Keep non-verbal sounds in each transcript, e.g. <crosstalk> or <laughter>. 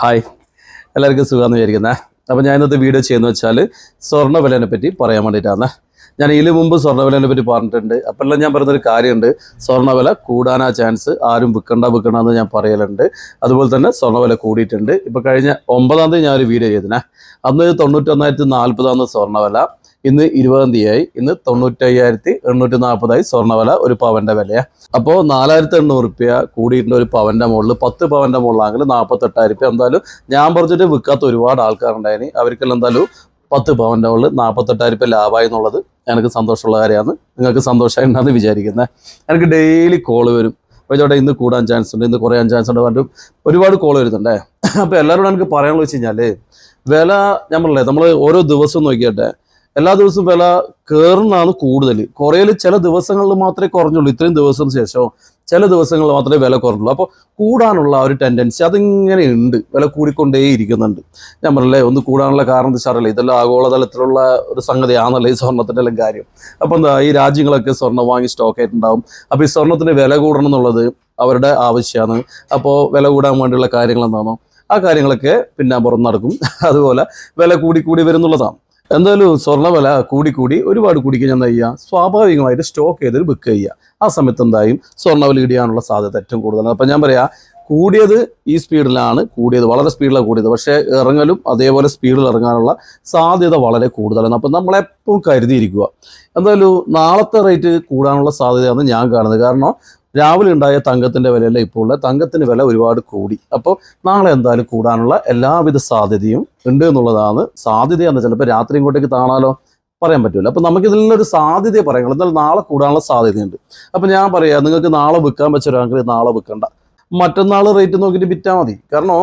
Hi. എല്ലാവർക്കും സുഖമെന്ന് വിചാരിക്കുന്നത് അപ്പോൾ ഞാൻ ഇന്നത്തെ വീഡിയോ ചെയ്യുന്നത് വെച്ചാൽ സ്വർണ വിലനെ പറ്റി പറയാൻ വേണ്ടിയിട്ടാണ്. ഞാൻ ഇതിന് മുമ്പ് സ്വർണ വിലനെ പറ്റി പറഞ്ഞിട്ടുണ്ട്. അപ്പോഴെല്ലാം ഞാൻ പറയുന്നൊരു കാര്യമുണ്ട്. സ്വർണ വില കൂടാനാ ചാൻസ് ആരും വിൽക്കണ്ട വിൽക്കണ്ട എന്ന് ഞാൻ പറയലുണ്ട്. അതുപോലെ തന്നെ സ്വർണ വില കൂടിയിട്ടുണ്ട്. ഇപ്പോൾ കഴിഞ്ഞ ഒമ്പതാം തീയതി ഞാൻ ഒരു വീഡിയോ ചെയ്തിനെ. അന്ന് തൊണ്ണൂറ്റൊന്നായിരത്തി നാൽപ്പതാന്ന് സ്വർണ വില ഇന്ന് ഇരുപതാം തീയതിയായി. ഇന്ന് തൊണ്ണൂറ്റയ്യായിരത്തി എണ്ണൂറ്റി നാൽപ്പതായി സ്വർണവില ഒരു പവന്റെ വിലയാണ് അപ്പോൾ നാലായിരത്തി എണ്ണൂറ് റുപ്യ കൂടിയിട്ടുണ്ട് ഒരു പവന്റെ മുകളിൽ പത്ത് പവന്റെ മുകളിലാണെങ്കിൽ നാൽപ്പത്തെട്ടായിരം റുപ്യ. എന്തായാലും ഞാൻ പറഞ്ഞിട്ട് വിൽക്കാത്ത ഒരുപാട് ആൾക്കാരുണ്ടായിന്. അവർക്കെല്ലാം എന്തായാലും പത്ത് പവന്റെ മുകളിൽ നാൽപ്പത്തെട്ടായിരം റുപ്യ ലാഭമായി എന്നുള്ളത് എനിക്ക് സന്തോഷമുള്ള കാര്യമാണ്. നിങ്ങൾക്ക് സന്തോഷമായി ഉണ്ടെന്ന് വിചാരിക്കുന്നത് എനിക്ക് ഡെയിലി കോൾ വരും. ചോട്ടെ ഇന്ന് കൂടാൻ ചാൻസ് ഉണ്ട്. ഇന്ന് കുറയാൻ ചാൻസ് ഉണ്ട്. പറഞ്ഞിട്ട് ഒരുപാട് കോൾ വരുന്നുണ്ടേ. അപ്പോൾ എല്ലാവരോടും എനിക്ക് പറയാനുള്ള വെച്ച് കഴിഞ്ഞാൽ വില ഞാൻ പറഞ്ഞില്ലേ നമ്മൾ ഓരോ ദിവസവും നോക്കിയട്ടെ എല്ലാ ദിവസവും വില കയറുന്നതാണ് കൂടുതൽ. കുറയൽ ചില ദിവസങ്ങളിൽ മാത്രമേ കുറഞ്ഞുള്ളൂ. ഇത്രയും ദിവസത്തിന് ശേഷം ചില ദിവസങ്ങളിൽ മാത്രമേ വില കുറഞ്ഞുള്ളൂ. അപ്പോൾ കൂടാനുള്ള ഒരു ടെൻഡൻസി അതിങ്ങനെ ഉണ്ട്. വില കൂടിക്കൊണ്ടേ ഇരിക്കുന്നുണ്ട് ഞാൻ പറഞ്ഞില്ലേ ഒന്ന് കൂടാനുള്ള കാരണം എന്താ വെച്ചാൽ ഇതെല്ലാം ആഗോളതലത്തിലുള്ള ഒരു സംഗതിയാണല്ലോ ഈ സ്വർണത്തിന്റെ എല്ലാം കാര്യം. അപ്പോൾ എന്താ ഈ രാജ്യങ്ങളൊക്കെ സ്വർണം വാങ്ങി സ്റ്റോക്ക് ആയിട്ടുണ്ടാവും. അപ്പോൾ ഈ സ്വർണത്തിന് വില കൂടണം എന്നുള്ളത് അവരുടെ ആവശ്യമാണ്. അപ്പോൾ വില കൂടാൻ വേണ്ടിയുള്ള കാര്യങ്ങൾ എന്താണോ ആ കാര്യങ്ങളൊക്കെ പിന്നെ പുറം നടക്കും. അതുപോലെ വില കൂടിക്കൂടി കൂടി വരുന്നുള്ളതാണ്. എന്തായാലും സ്വർണ വില കൂടി കൂടി ഒരുപാട് എന്താ ചെയ്യുക? സ്വാഭാവികമായിട്ട് സ്റ്റോക്ക് ചെയ്തൊരു ബുക്ക് ചെയ്യുക. ആ സമയത്ത് എന്തായാലും സ്വർണ വില ഇടിയാനുള്ള സാധ്യത ഏറ്റവും കൂടുതലാണ്. അപ്പം ഞാൻ പറയാം കൂടിയത് ഈ സ്പീഡിലാണ് കൂടിയത് വളരെ സ്പീഡിലാണ് കൂടിയത്. പക്ഷേ ഇറങ്ങലും അതേപോലെ സ്പീഡിൽ ഇറങ്ങാനുള്ള സാധ്യത വളരെ കൂടുതലാണ്. അപ്പം നമ്മളെപ്പോഴും കരുതിയിരിക്കുക. എന്തായാലും നാളത്തെ റേറ്റ് കൂടാനുള്ള സാധ്യതയാണ് ഞാൻ കാണുന്നത്. കാരണം രാവിലെ ഉണ്ടായ തങ്കത്തിന്റെ വിലയല്ല ഇപ്പോൾ ഉള്ള തങ്കത്തിന് വില ഒരുപാട് കൂടി. അപ്പോൾ നാളെ എന്തായാലും കൂടാനുള്ള എല്ലാവിധ സാധ്യതയും ഉണ്ട് എന്നുള്ളതാണ് സാധ്യതയാണ് ചിലപ്പോൾ രാത്രി ഇങ്ങോട്ടേക്ക് താണാലോ പറയാൻ പറ്റില്ല അപ്പം നമുക്ക് ഇതിൽ നിന്നൊരു സാധ്യത പറയാം എന്നാൽ നാളെ കൂടാനുള്ള സാധ്യതയുണ്ട്. അപ്പം ഞാൻ പറയാം നിങ്ങൾക്ക് നാളെ വിൽക്കാൻ പറ്റുമെങ്കിൽ നാളെ വിൽക്കണ്ട. മറ്റന്നാൾ റേറ്റ് നോക്കിയിട്ട് വിറ്റാൽ മതി. കാരണം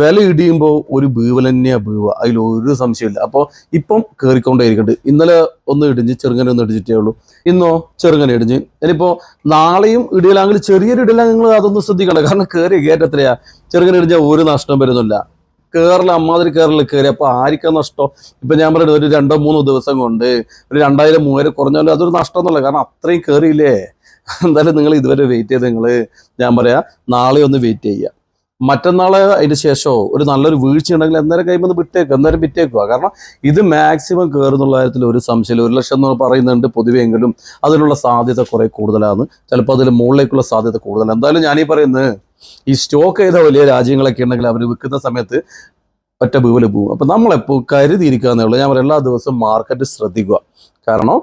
വില ഇടിയുമ്പോൾ ഒരു ബീവൽ തന്നെയാണ് അതിൽ ഒരു സംശയമില്ല അപ്പോൾ ഇപ്പം കയറിക്കൊണ്ടേയിരിക്കുന്നുണ്ട് ഇന്നലെ ഒന്ന് ഇടിഞ്ഞ് ചെറുങ്ങനെ ഒന്ന് ഇടിച്ചിട്ടേ ഉള്ളൂ. ഇന്നോ ചെറുങ്ങനെ ഇടിഞ്ഞ്. ഇനിയിപ്പോൾ നാളെയും ഇടിയിലാണെങ്കിൽ ചെറിയൊരു ഇടിയിലാ നിങ്ങൾ അതൊന്നും ശ്രദ്ധിക്കണ്ട. കാരണം കയറി കയറ്റത്രയാ ചെറുങ്ങനെ ഇടിഞ്ഞാൽ ഒരു നഷ്ടം വരുന്നില്ല. കേരള അമ്മാതിരി കേരള കയറി അപ്പോൾ ആർക്കാ നഷ്ടം? ഇപ്പൊ ഞാൻ പറയുന്നത് ഒരു രണ്ടോ മൂന്നോ ദിവസം കൊണ്ട് ഒരു രണ്ടായിരം മൂവായിരം കുറഞ്ഞാലും അതൊരു നഷ്ടം എന്നുള്ള കാരണം അത്രയും കയറിയില്ലേ എന്തായാലും നിങ്ങൾ ഇതുവരെ വെയിറ്റ് ചെയ്ത് നിങ്ങൾ ഞാൻ പറയാ നാളെ ഒന്ന് വെയിറ്റ് ചെയ്യുക. മറ്റന്നാളെ അതിന് ശേഷമോ ഒരു നല്ലൊരു വീഴ്ച ഉണ്ടെങ്കിൽ അന്നേരം കഴിയുമ്പോൾ വിട്ടേക്കുക അന്നേരം വിറ്റേക്കുക കാരണം ഇത് മാക്സിമം കയറുന്നുള്ള കാര്യത്തിൽ ഒരു സംശയം ഒരു ലക്ഷം എന്ന് പറയുന്നുണ്ട് പൊതുവെങ്കിലും അതിനുള്ള സാധ്യത കുറെ കൂടുതലാണ്. ചിലപ്പോൾ അതിൽ മുകളിലേക്കുള്ള സാധ്യത കൂടുതലാണ്. എന്തായാലും ഞാനീ പറയുന്നത് ഈ സ്റ്റോക്ക് ചെയ്ത വലിയ രാജ്യങ്ങളൊക്കെ ഉണ്ടെങ്കിൽ അവർ വിൽക്കുന്ന സമയത്ത് ഒറ്റ ഭൂവിൽ പോകും അപ്പം നമ്മളെപ്പോൾ കരുതിയിരിക്കുക ഉള്ളൂ. ഞാൻ എല്ലാ ദിവസവും മാർക്കറ്റ് ശ്രദ്ധിക്കുക. കാരണം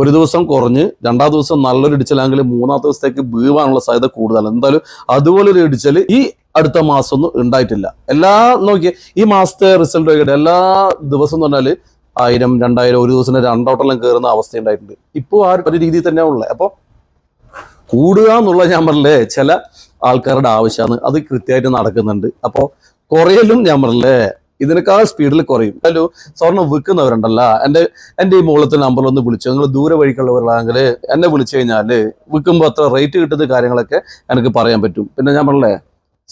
ഒരു ദിവസം കുറഞ്ഞ് രണ്ടാം ദിവസം നല്ലൊരു ഇടിച്ചിലാണെങ്കിൽ മൂന്നാമത്തെ ദിവസത്തേക്ക് വീവാനുള്ള സാധ്യത കൂടുതലാണ്. എന്തായാലും അതുപോലെ ഒരു ഇടിച്ചൽ ഈ അടുത്ത മാസം ഒന്നും ഉണ്ടായിട്ടില്ല. എല്ലാ നോക്കിയ ഈ മാസത്തെ റിസൾട്ട് നോക്കിയിട്ട് എല്ലാ ദിവസം എന്ന് പറഞ്ഞാൽ ആയിരം രണ്ടായിരം ഒരു ദിവസം രണ്ടോട്ടെല്ലാം കയറുന്ന അവസ്ഥ ഉണ്ടായിട്ടുണ്ട്. ഇപ്പോൾ ആ ഒരു രീതിയിൽ തന്നെയാണ് ഉള്ളത് അപ്പോൾ കൂടുക എന്നുള്ള ഞാൻ പറഞ്ഞില്ലേ ചില ആൾക്കാരുടെ ആവശ്യമാണ്. അത് കൃത്യമായിട്ട് നടക്കുന്നുണ്ട്. അപ്പോൾ കുറയലും ഞാൻ പറഞ്ഞില്ലേ ഇതിനേക്കാൾ സ്പീഡിൽ കുറയും. ഹലോ സ്വർണം വിൽക്കുന്നവരുണ്ടല്ല. എന്റെ എന്റെ ഈ മുകളിലത്തെ നമ്പർ ഒന്ന് വിളിച്ചു. നിങ്ങൾ ദൂരെ വഴിക്കുള്ളവരാണെങ്കിൽ എന്നെ വിളിച്ചു കഴിഞ്ഞാൽ വിൽക്കുമ്പോൾ അത്ര റേറ്റ് കിട്ടുന്ന കാര്യങ്ങളൊക്കെ എനിക്ക് പറയാൻ പറ്റും. പിന്നെ ഞാൻ പറഞ്ഞേ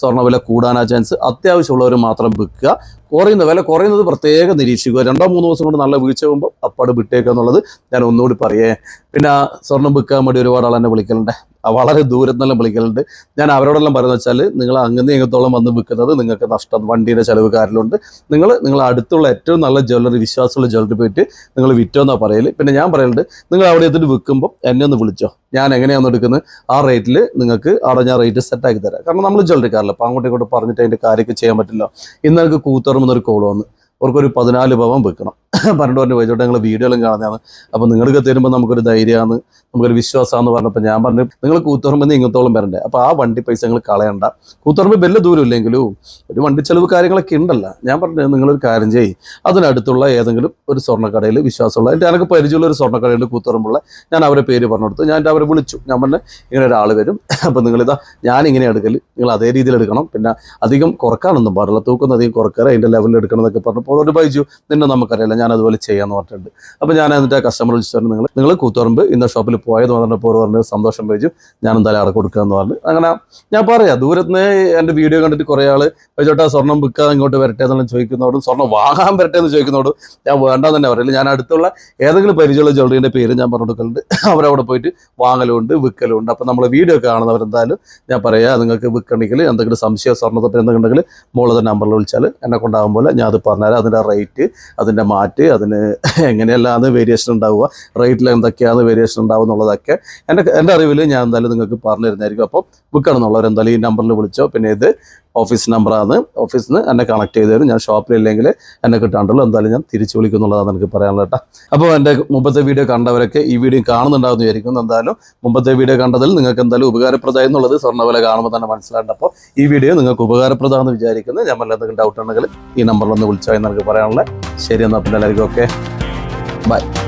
സ്വർണ വില കൂടാനാ ചാൻസ് അത്യാവശ്യമുള്ളവർ മാത്രം വിൽക്കുക. കുറയുന്ന വില കുറയുന്നത് പ്രത്യേകം നിരീക്ഷിക്കുക. രണ്ടോ മൂന്നോ ദിവസം കൊണ്ട് നല്ല വീഴ്ച പോകുമ്പോൾ അപ്പാട് വിട്ടേക്കുക എന്നുള്ളത് ഞാൻ ഒന്നുകൂടി പറയേ. പിന്നെ സ്വർണം വിൽക്കാൻ വേണ്ടി ഒരുപാട് ആൾ എന്നെ വിളിക്കലുണ്ട്. വളരെ ദൂരത്ത് വിളിക്കലുണ്ട്. ഞാൻ അവരോടെല്ലാം പറയുന്നത് വെച്ചാൽ നിങ്ങൾ അങ്ങനെ ഇങ്ങത്തോളം വന്ന് വിൽക്കുന്നത് നിങ്ങൾക്ക് നഷ്ടം വണ്ടിയുടെ ചെലവ് കാരണമുണ്ട് നിങ്ങൾ നിങ്ങൾ അടുത്തുള്ള ഏറ്റവും നല്ല ജ്വല്ലറി വിശ്വാസമുള്ള ജ്വല്ലറി പോയിട്ട് നിങ്ങൾ വിറ്റോന്നാ പറയൽ. പിന്നെ ഞാൻ പറയലുണ്ട് നിങ്ങൾ അവിടെ എത്തിട്ട് വിൽക്കുമ്പോൾ എന്നെ ഒന്ന് വിളിച്ചോ. ഞാൻ എങ്ങനെയാണ് എടുക്കുന്നത്? ആ റേറ്റിൽ നിങ്ങൾക്ക് അവിടെ ഞാൻ റേറ്റ് സെറ്റാക്കി തരാം. കാരണം നമ്മൾ ജ്വല്ലറിക്കാരല്ല അപ്പോൾ അങ്ങോട്ടും ഇങ്ങോട്ട് പറഞ്ഞിട്ട് അതിന്റെ കാര്യമൊക്കെ ചെയ്യാൻ പറ്റില്ല. ഇന്ന് എനിക്ക് കൂത്തറുമെന്നൊരു കോൾ വന്ന് അവർക്കൊരു പതിനാല് പവൻ വെക്കണം <laughs> പന്ത്രണ്ട് പറഞ്ഞു പോയിച്ചോട്ടെ ഞങ്ങൾ വീഡിയോയിലും കാണുന്നതാണ്. അപ്പോൾ നിങ്ങൾക്ക് തരുമ്പോൾ നമുക്കൊരു ധൈര്യമാണ്. നമുക്കൊരു വിശ്വാസമാണെന്ന് പറഞ്ഞപ്പോൾ ഞാൻ പറഞ്ഞു നിങ്ങൾ കൂത്തുറമ്പ് ഇങ്ങത്തോളം വരണ്ടേ. അപ്പോൾ ആ വണ്ടി പൈസ നിങ്ങൾ കളയണ്ട. കൂത്തുറമ്പ് വലിയ ദൂരം ഇല്ലെങ്കിലും ഒരു വണ്ടി ചെലവ് കാര്യങ്ങളൊക്കെ ഉണ്ടല്ല. ഞാൻ പറഞ്ഞു നിങ്ങളൊരു കാര്യം ചെയ്യും. അതിനടുത്തുള്ള ഏതെങ്കിലും ഒരു സ്വർണക്കടയിൽ വിശ്വാസമുള്ള എന്റെ എനിക്ക് പരിചയമുള്ള ഒരു സ്വർണക്കടയുണ്ട് കൂത്തുറമ്പുള്ള ഞാൻ അവരെ പേര് പറഞ്ഞു കൊടുത്തു ഞാൻ അവരെ വിളിച്ചു. ഞാൻ പറഞ്ഞു ഇങ്ങനെ ഒരാൾ വരും. അപ്പോൾ നിങ്ങളിതാ ഞാൻ ഇങ്ങനെ എടുക്കൽ നിങ്ങൾ അതേ രീതിയിൽ എടുക്കണം. പിന്നെ അധികം കുറക്കാനൊന്നും പാടില്ല. തൂക്കുന്ന അധികം കുറക്കാറ് അതിന്റെ ലെവലിൽ എടുക്കണം എന്നൊക്കെ പറഞ്ഞപ്പോൾ ഒരു ബൈജു നിന്നെ നമുക്കറിയില്ല ഞാൻ അതുപോലെ ചെയ്യാന്ന് പറഞ്ഞിട്ടുണ്ട്. അപ്പോൾ ഞാൻ എന്നിട്ട് ആ കസ്റ്റമർ വിളിച്ചു നിങ്ങൾ നിങ്ങൾ കൂത്തുറമ്പ് ഇന്ന ഷോപ്പിൽ പോയത് പറഞ്ഞപ്പോൾ പറഞ്ഞ് സന്തോഷം വഹിച്ചു ഞാൻ എന്തായാലും കൊടുക്കുക കൊടുക്കാന്ന് പറഞ്ഞു. അങ്ങനെ ഞാൻ പറയാം ദൂരത്തുനിന്ന് എന്റെ വീഡിയോ കണ്ടിട്ട് കുറേ ആൾ ചോട്ടാ സ്വർണം വിൽക്കാതെ ഇങ്ങോട്ട് വരട്ടെ എന്നുള്ള ചോദിക്കുന്നതോടും സ്വർണം വാങ്ങാൻ വരട്ടെ എന്ന് ചോദിക്കുന്നതോടും ഞാൻ വേണ്ടെന്ന് തന്നെ പറയില്ല ഞാൻ അടുത്തുള്ള ഏതെങ്കിലും പരിചയമുള്ള ജ്വല്ലറിന്റെ പേര് ഞാൻ പറഞ്ഞു കൊടുക്കലുണ്ട് <laughs> അവരവിടെ പോയിട്ട് വാങ്ങലുണ്ട് വിൽക്കലുണ്ട്. അപ്പം നമ്മൾ വീഡിയോ കാണുന്നവരെന്തായാലും ഞാൻ പറയാം നിങ്ങൾക്ക് വിൽക്കണമെങ്കിൽ എന്തെങ്കിലും സംശയം സ്വർണത്തെ പറ്റി എന്തെങ്കിലും ഉണ്ടെങ്കിൽ മോളത്തെ നമ്പറിൽ വിളിച്ചാൽ എന്നെ കൊണ്ടാകും പോലെ ഞാൻ അത് പറഞ്ഞുതരാം. അതിന്റെ റേറ്റ് അതിന്റെ മാറ്റ് അതിന് <laughs> എങ്ങനെയല്ലാന്ന് വേരിയേഷൻ ഉണ്ടാവുക. റേറ്റിൽ എന്തൊക്കെയാണ് വേരിയേഷൻ ഉണ്ടാവുക എന്നുള്ളതൊക്കെ എന്റെ എന്റെ അറിവിൽ ഞാൻ എന്തായാലും നിങ്ങൾക്ക് പറഞ്ഞു തരുന്നതായിരിക്കും. അപ്പോൾ ബുക്ക് ആണെന്നുള്ളവർ എന്തായാലും ഈ നമ്പറിൽ വിളിച്ചോ. പിന്നെ ഇത് ഓഫീസ് നമ്പറാണ് ഓഫീസിൽ നിന്ന് എന്നെ കണക്ട് ചെയ്ത് തരും. ഞാൻ ഷോപ്പിലില്ലെങ്കിൽ എന്നെ കിട്ടാണ്ടല്ലോ എന്തായാലും ഞാൻ തിരിച്ചു വിളിക്കുന്നുള്ളതാണ് എനിക്ക് പറയാനുള്ളത് കേട്ടോ. അപ്പോൾ എന്റെ മുമ്പത്തെ വീഡിയോ കണ്ടവരൊക്കെ ഈ വീഡിയോ കാണുന്നുണ്ടാവുമെന്ന് വിചാരിക്കുന്നു. എന്തായാലും മുമ്പത്തെ വീഡിയോ കണ്ടതിൽ നിങ്ങൾക്ക് എന്തായാലും ഉപകാരപ്രദമായി എന്നുള്ളത് സ്വർണവില കാണുമ്പോൾ തന്നെ മനസ്സിലാണ്ടപ്പോൾ ഈ വീഡിയോ നിങ്ങൾക്ക് ഉപകാരപ്രദമാണെന്ന് വിചാരിക്കുന്നത് ഞാൻ വല്ല എന്തെങ്കിലും ഡൗട്ട് ഉണ്ടെങ്കിൽ ഈ നമ്പറിലൊന്ന് വിളിച്ചാൽ എനിക്ക് പറയാനുള്ളത്. ശരി എന്നാൽ പിന്നെ എല്ലാവർക്കും ഓക്കെ ബൈ